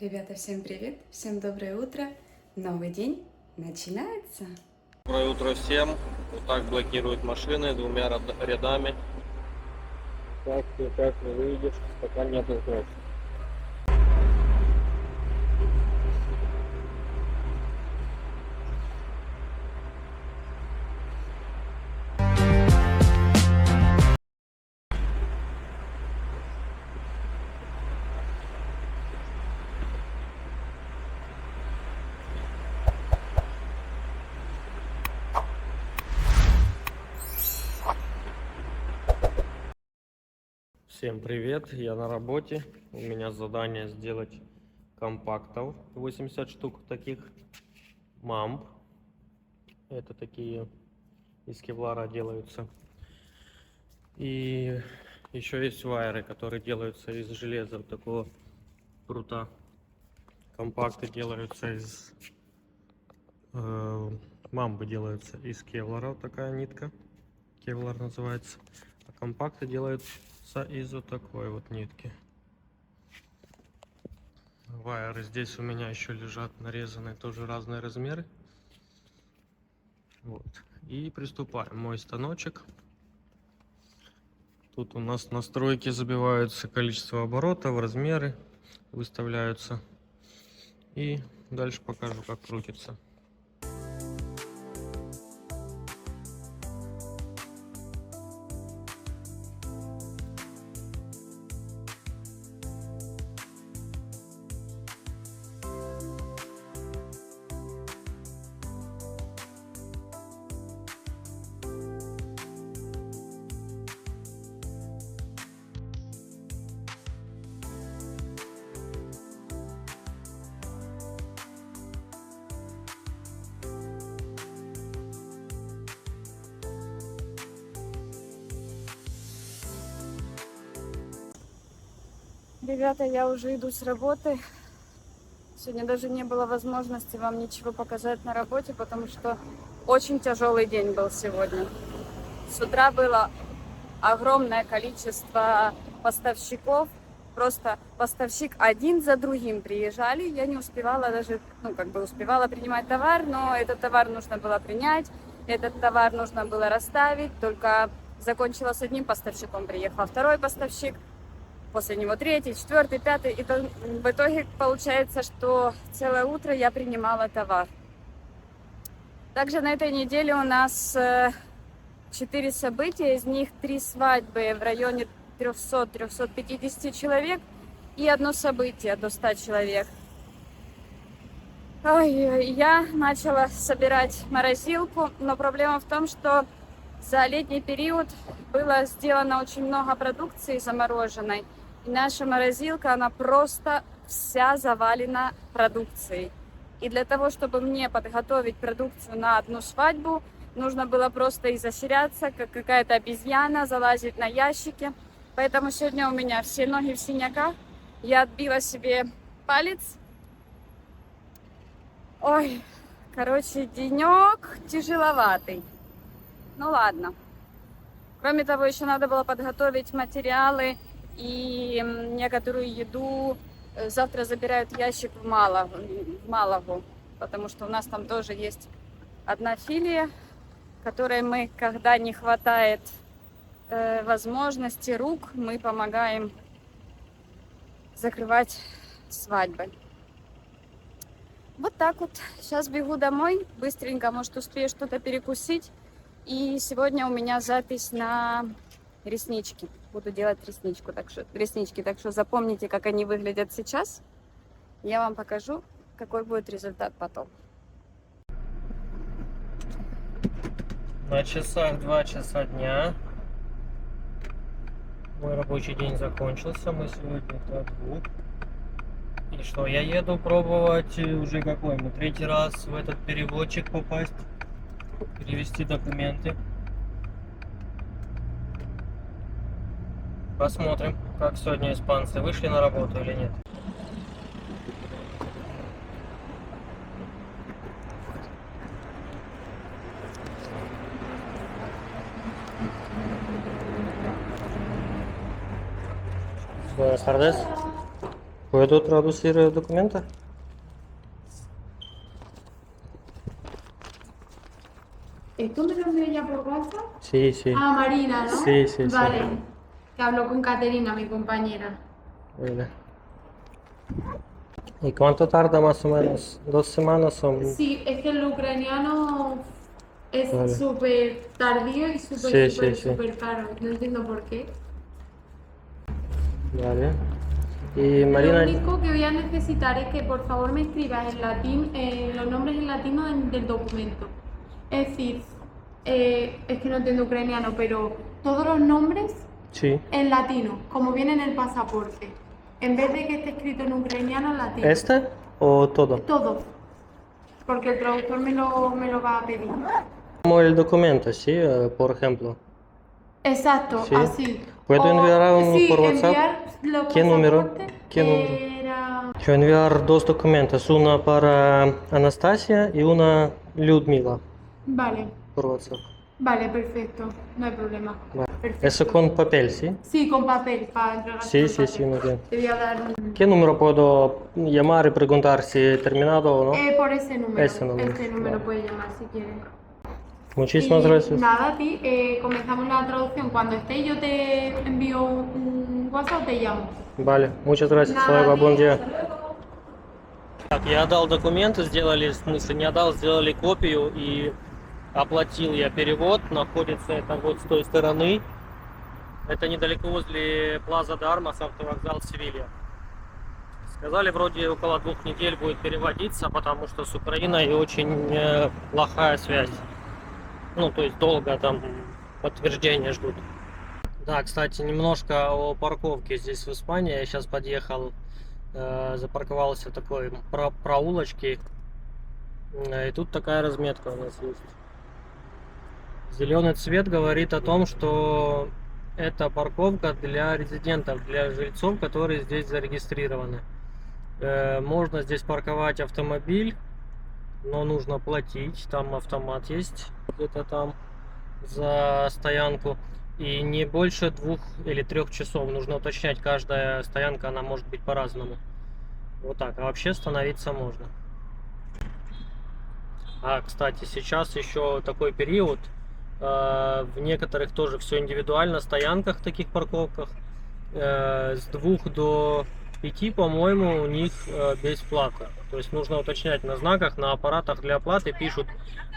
Ребята, всем привет, всем доброе утро. Новый день начинается. Доброе утро всем. Вот так блокируют машины двумя ряд- рядами. Так, никак не выйдешь, пока нет сбросов. Всем привет, я на работе. У меня задание сделать компактов 80 штук таких. Мамп. Это такие из кевлара делаются. И еще есть вайры, которые делаются из железа вот такого прута. Компакты делаются из э, мамбы делаются из кевлара, вот такая нитка. Кевлар называется. А компакты делаются из вот такой вот нитки. Вайеры здесь у меня еще лежат нарезанные, тоже разные размеры. Вот. И приступаем. Мой станочек. Тут у нас настройки забиваются, количество оборотов, размеры выставляются. И дальше покажу, как крутится. Ребята, я уже иду с работы. Сегодня даже не было возможности вам ничего показать на работе, потому что очень тяжелый день был сегодня. С утра было огромное количество поставщиков. Просто поставщик один за другим приезжали. Я не успевала даже, ну, как бы успевала принимать товар, но этот товар нужно было принять, этот товар нужно было расставить. Только закончила с одним поставщиком, приехал второй поставщик после него третий, четвертый, пятый. И то- в итоге получается, что целое утро я принимала товар. Также на этой неделе у нас э, четыре события, из них три свадьбы в районе 300-350 человек и одно событие до 100 человек. Ой, я начала собирать морозилку, но проблема в том, что за летний период было сделано очень много продукции замороженной. И наша морозилка, она просто вся завалена продукцией. И для того, чтобы мне подготовить продукцию на одну свадьбу, нужно было просто изощряться, как какая-то обезьяна, залазить на ящики. Поэтому сегодня у меня все ноги в синяках. Я отбила себе палец. Ой, короче, денек тяжеловатый. Ну ладно. Кроме того, еще надо было подготовить материалы и некоторую еду. Э, Завтра забирают ящик в Малагу, в Малагу, потому что у нас там тоже есть одна филия, которой мы, когда не хватает э, возможности, рук, мы помогаем закрывать свадьбы. Вот так вот. Сейчас бегу домой. Быстренько, может, успею что-то перекусить. И сегодня у меня запись на реснички. Буду делать ресничку, так что, реснички. Так что запомните, как они выглядят сейчас. Я вам покажу, какой будет результат потом. На часах 2 часа дня. Мой рабочий день закончился. Мы сегодня до двух. И что, я еду пробовать уже какой? Мы третий раз в этот переводчик попасть. Перевести документы. Посмотрим, как сегодня испанцы вышли на работу или нет. Buenas tardes. ¿Puedo traducir el documento? ¿Esto me lo envió ella por WhatsApp? Sí, sí. Ah, Marina, ¿no? Sí, sí, sí. Vale. Que habló con Caterina, mi compañera. Vale. ¿Y cuánto tarda más o menos? ¿Dos semanas o...? Sí, es que el ucraniano es Vale. súper tardío y súper, súper, súper caro. No entiendo por qué. Vale. Y Lo Marina... único que voy a necesitar es que por favor me escribas en latín eh, los nombres en latino del documento. Es decir, eh, es que no entiendo ucraniano, pero todos los nombres Sí. en latino, como viene en el pasaporte. En vez de que esté escrito en ucraniano, en latino. ¿Este o todo? Todo. Porque el traductor me lo, me lo va a pedir. Como el documento, sí, eh, por ejemplo. Exacto, Sí. así. ¿Puedo enviar uno sí, por WhatsApp? enviar los ¿Qué número? pasaportes, ¿Qué número? Era... Yo enviar dos documentos, una para Anastasia y una Людмила Vale, por WhatsApp. vale, perfecto. No hay problema. Vale. Perfecto. Eso con papel, ¿sí? Sí, con papel, para entregar Sí, con sí, papel. sí, muy bien. Te voy a dar un... ¿Qué número puedo llamar y preguntar si he terminado o no? Eh, por ese número. Ese número, Este número vale. puedes llamar si quieres. Muchísimas Y gracias. Nada, a ti, eh, comenzamos la traducción. Cuando esté yo te envío un WhatsApp o te llamo. Vale, muchas gracias. Hasta Nada, luego, a ti, buen día. hasta luego. Так, я отдал документы, сделали, в смысле, не отдал, сделали копию и оплатил я перевод. Находится это вот с той стороны. Это недалеко возле Плаза Дармас, автовокзал Севилья. Сказали, вроде около двух недель будет переводиться, потому что с Украиной очень э, плохая связь. Ну, то есть долго там подтверждения ждут. Да, кстати, немножко о парковке здесь в Испании. Я сейчас подъехал э, запарковался в такой про проулочке. Э, И тут такая разметка у нас есть. Зеленый цвет говорит о том, что это парковка для резидентов, для жильцов, которые здесь зарегистрированы. Э, Можно здесь парковать автомобиль, но нужно платить. Там автомат есть где-то там за стоянку. И не больше двух или трех часов. Нужно уточнять, каждая стоянка, она может быть по-разному. Вот так. А вообще становиться можно. А, кстати, сейчас еще такой период. Э, В некоторых тоже все индивидуально, стоянках, таких парковках. э, С двух до пяти, по-моему, у них э, бесплатно. То есть нужно уточнять на знаках, на аппаратах для оплаты пишут,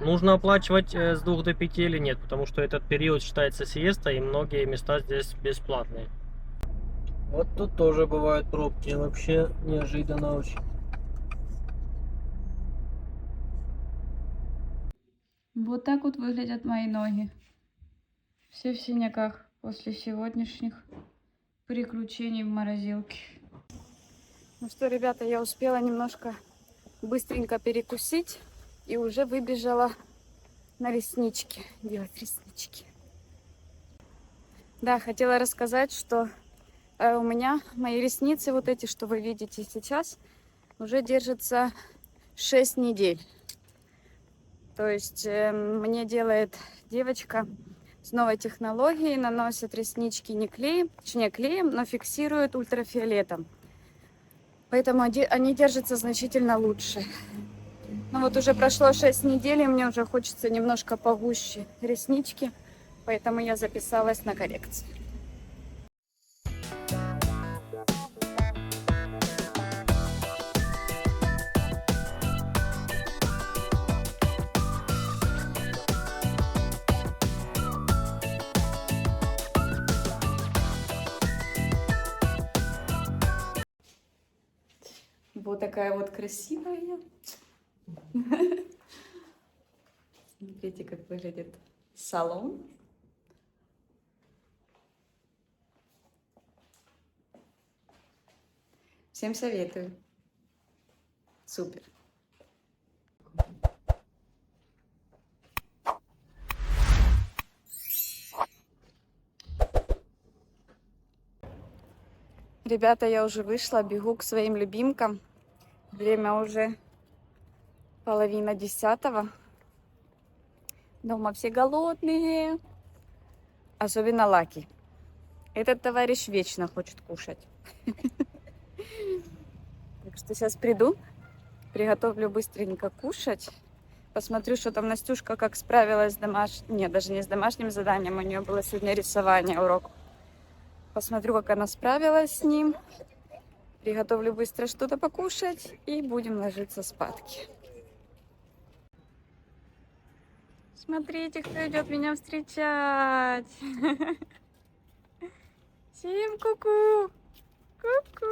нужно оплачивать с двух до пяти или нет, потому что этот период считается сиеста, и многие места здесь бесплатные. Вот тут тоже бывают пробки, вообще неожиданно очень. Вот так вот выглядят мои ноги. Все в синяках после сегодняшних приключений в морозилке. Ну что, ребята, я успела немножко быстренько перекусить и уже выбежала на реснички, делать реснички. Да, хотела рассказать, что э, у меня мои ресницы, вот эти, что вы видите сейчас, уже держатся 6 недель. То есть э, мне делает девочка с новой технологией, наносит реснички не клеем, точнее клеем, но фиксирует ультрафиолетом. Поэтому они держатся значительно лучше. Ну вот уже прошло 6 недель, и мне уже хочется немножко погуще реснички, поэтому я записалась на коррекцию. Такая вот красивая. Смотрите, как выглядит салон. Всем советую. Супер. Ребята, я уже вышла, бегу к своим любимкам. Время уже половина десятого. Дома все голодные. Особенно Лаки. Этот товарищ вечно хочет кушать. Так что сейчас приду, приготовлю быстренько кушать. Посмотрю, что там Настюшка как справилась с домашним... Нет, даже не с домашним заданием. У нее было сегодня рисование, урок. Посмотрю, как она справилась с ним. Приготовлю быстро что-то покушать и будем ложиться спадки. Смотрите, кто идет меня встречать. Всем ку-ку. Ку-ку.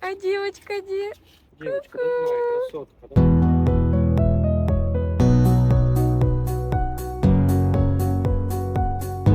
А девочка где? Девочка, давай, красотка.